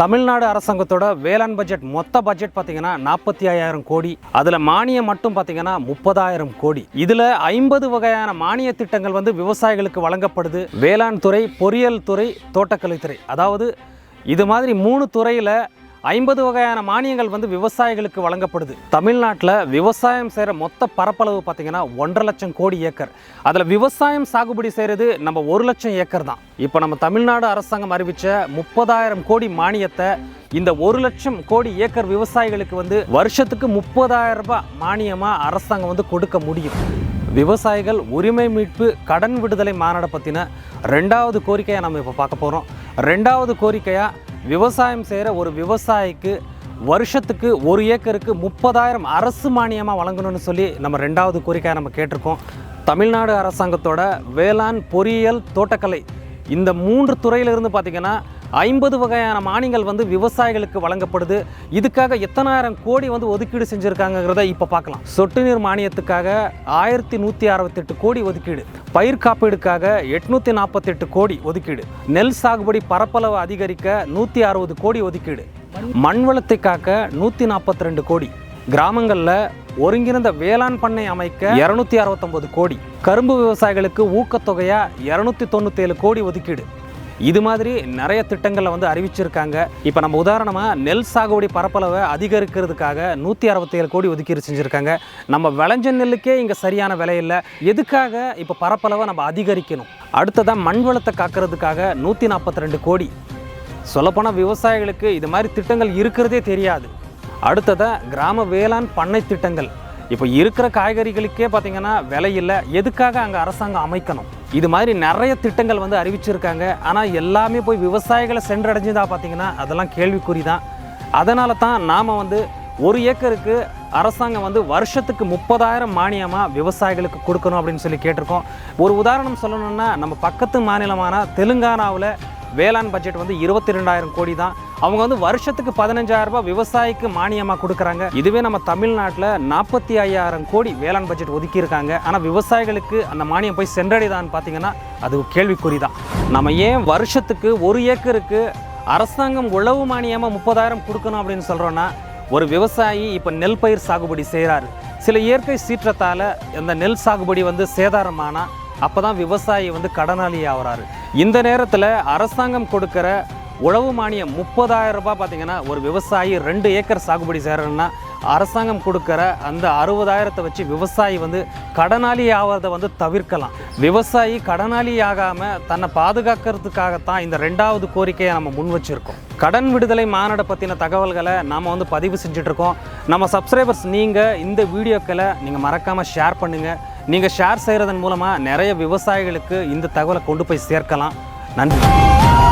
தமிழ்நாடு அரசாங்கத்தோட வேளாண் பட்ஜெட் மொத்த பட்ஜெட் பார்த்தீங்கன்னா நாற்பத்தி ஐயாயிரம் கோடி. அதில் மானியம் மட்டும் பார்த்தீங்கன்னா முப்பதாயிரம் கோடி. இதில் ஐம்பது வகையான மானிய திட்டங்கள் வந்து விவசாயிகளுக்கு வழங்கப்படுது. வேளாண் துறை பொறியியல் துறை தோட்டக்கலைத்துறை. அதாவது இது மாதிரி மூணு துறையில் ஐம்பது வகையான மானியங்கள் வந்து விவசாயிகளுக்கு வழங்கப்படுது. தமிழ்நாட்டில் விவசாயம் செய்கிற மொத்த பரப்பளவு பார்த்தீங்கன்னா ஒன்றரை லட்சம் கோடி ஏக்கர். அதில் விவசாயம் சாகுபடி செய்கிறது நம்ம ஒரு லட்சம் ஏக்கர் தான். இப்போ நம்ம தமிழ்நாடு அரசாங்கம் அறிவித்த முப்பதாயிரம் கோடி மானியத்தை இந்த ஒரு லட்சம் கோடி ஏக்கர் விவசாயிகளுக்கு வந்து வருஷத்துக்கு முப்பதாயிரம் ரூபாய் மானியமாக அரசாங்கம் வந்து கொடுக்க முடியும். விவசாயிகள் உரிமை மீட்பு கடன் விடுதலை மாநாடை பற்றின ரெண்டாவது கோரிக்கையை நம்ம இப்போ பார்க்க போகிறோம் ரெண்டாவது கோரிக்கையாக விவசாயம் செய்கிற ஒரு விவசாயிக்கு வருஷத்துக்கு ஒரு ஏக்கருக்கு முப்பதாயிரம் அரசு மானியமாக வழங்கணும்னு சொல்லி நம்ம ரெண்டாவது கோரிக்கையாக நம்ம கேட்டிருக்கோம். தமிழ்நாடு அரசாங்கத்தோட வேளாண் பொறியியல் தோட்டக்கலை இந்த மூன்று துறையிலிருந்து பார்த்திங்கன்னா ஐம்பது வகையான மானியங்கள் வந்து விவசாயிகளுக்கு வழங்கப்படுது. இதுக்காக எத்தனாயிரம் கோடி வந்து ஒதுக்கீடு செஞ்சுருக்காங்கிறத இப்போ பார்க்கலாம். சொட்டு நீர் மானியத்துக்காக ஆயிரத்தி நூற்றி அறுபத்தெட்டு கோடி ஒதுக்கீடு. பயிர் காப்பீடுக்காக எட்நூற்றி நாற்பத்தெட்டு கோடி ஒதுக்கீடு. நெல் சாகுபடி பரப்பளவு அதிகரிக்க நூற்றி அறுபது கோடி ஒதுக்கீடு. மண் வளத்தை காக்க நூற்றி நாற்பத்தி ரெண்டு கோடி. கிராமங்களில் ஒருங்கிணைந்த வேளாண் பண்ணை அமைக்க இரநூத்தி அறுபத்தொம்பது கோடி. கரும்பு விவசாயிகளுக்கு ஊக்கத்தொகையாக இரநூத்தி தொண்ணூத்தேழு கோடி ஒதுக்கீடு. இது மாதிரி நிறைய திட்டங்களை வந்து அறிவிச்சிருக்காங்க. இப்போ நம்ம உதாரணமாக நெல் சாகுபடி பரப்பளவை அதிகரிக்கிறதுக்காக நூற்றி அறுபத்தேழு கோடி ஒதுக்கீடு செஞ்சுருக்காங்க. நம்ம விளைஞ்ச நெல்லுக்கே இங்கே சரியான விலை இல்லை. எதுக்காக இப்போ பரப்பளவை நம்ம அதிகரிக்கணும்? அடுத்ததாக மண் வளத்தை காக்கிறதுக்காக நூற்றி நாற்பத்தி ரெண்டு கோடி. சொல்லப்போனால் விவசாயிகளுக்கு இது மாதிரி திட்டங்கள் இருக்கிறதே தெரியாது. அடுத்ததாக கிராம வேளாண் பண்ணை திட்டங்கள். இப்போ இருக்கிற காய்கறிகளுக்கே பார்த்தீங்கன்னா விலை இல்லை. எதுக்காக அங்கே அரசாங்கம் அமைக்கணும்? இது மாதிரி நிறைய திட்டங்கள் வந்து அறிவிச்சிருக்காங்க. ஆனால் எல்லாமே போய் விவசாயிகளை சென்றடைஞ்சதா பார்த்தீங்கன்னா அதெல்லாம் கேள்விக்குறி தான் அதனால தான் நாம் வந்து ஒரு ஏக்கருக்கு அரசாங்கம் வந்து வருஷத்துக்கு முப்பதாயிரம் மானியமாக விவசாயிகளுக்கு கொடுக்கணும் அப்படின்னு சொல்லி கேட்டிருக்கோம். ஒரு உதாரணம் சொல்லணும்னா நம்ம பக்கத்து மாநிலமான தெலுங்கானாவில் வேளாண் பட்ஜெட் வந்து இருபத்தி ரெண்டாயிரம் கோடி தான் அவங்க வந்து வருஷத்துக்கு பதினஞ்சாயிரம் ரூபாய் விவசாயிக்கு மானியமாக கொடுக்குறாங்க. இதுவே நம்ம தமிழ்நாட்டில் நாற்பத்தி ஐயாயிரம் கோடி வேளாண் பட்ஜெட் ஒதுக்கியிருக்காங்க. ஆனால் விவசாயிகளுக்கு அந்த மானியம் போய் சென்றடைதான்னு பார்த்தீங்கன்னா அது கேள்விக்குறி தான் நம்ம ஏன் வருஷத்துக்கு ஒரு ஏக்கருக்கு அரசாங்கம் உழவு மானியமாக முப்பதாயிரம் கொடுக்கணும் அப்படின்னு சொல்கிறோன்னா ஒரு விவசாயி இப்போ நெல் பயிர் சாகுபடி செய்கிறாரு சில இயற்கை சீற்றத்தால் இந்த நெல் சாகுபடி வந்து சேதாரமானால் அப்போ தான் விவசாயி வந்து கடனாளி ஆகிறாரு இந்த நேரத்தில் அரசாங்கம் கொடுக்குற உழவு மானியம் முப்பதாயிரம் ரூபாய் பார்த்தீங்கன்னா ஒரு விவசாயி ரெண்டு ஏக்கர் சாகுபடி செய்கிறன்னா அரசாங்கம் கொடுக்குற அந்த அறுபதாயிரத்தை வச்சு விவசாயி வந்து கடனாளி ஆகிறத வந்து தவிர்க்கலாம். விவசாயி கடனாளி ஆகாமல் தன்னை பாதுகாக்கிறதுக்காகத்தான் இந்த ரெண்டாவது கோரிக்கையை நம்ம முன் வச்சுருக்கோம். கடன் விடுதலை மாநாடை பற்றின தகவல்களை நாம் வந்து பதிவு செஞ்சுட்ருக்கோம். நம்ம சப்ஸ்கிரைபர்ஸ் நீங்கள் இந்த வீடியோக்களை நீங்கள் மறக்காமல் ஷேர் பண்ணுங்கள் நீங்கள் ஷேர் செய்கிறதன் மூலமாக நிறைய விவசாயிகளுக்கு இந்த தகவலை கொண்டு போய் சேர்க்கலாம். நன்றி.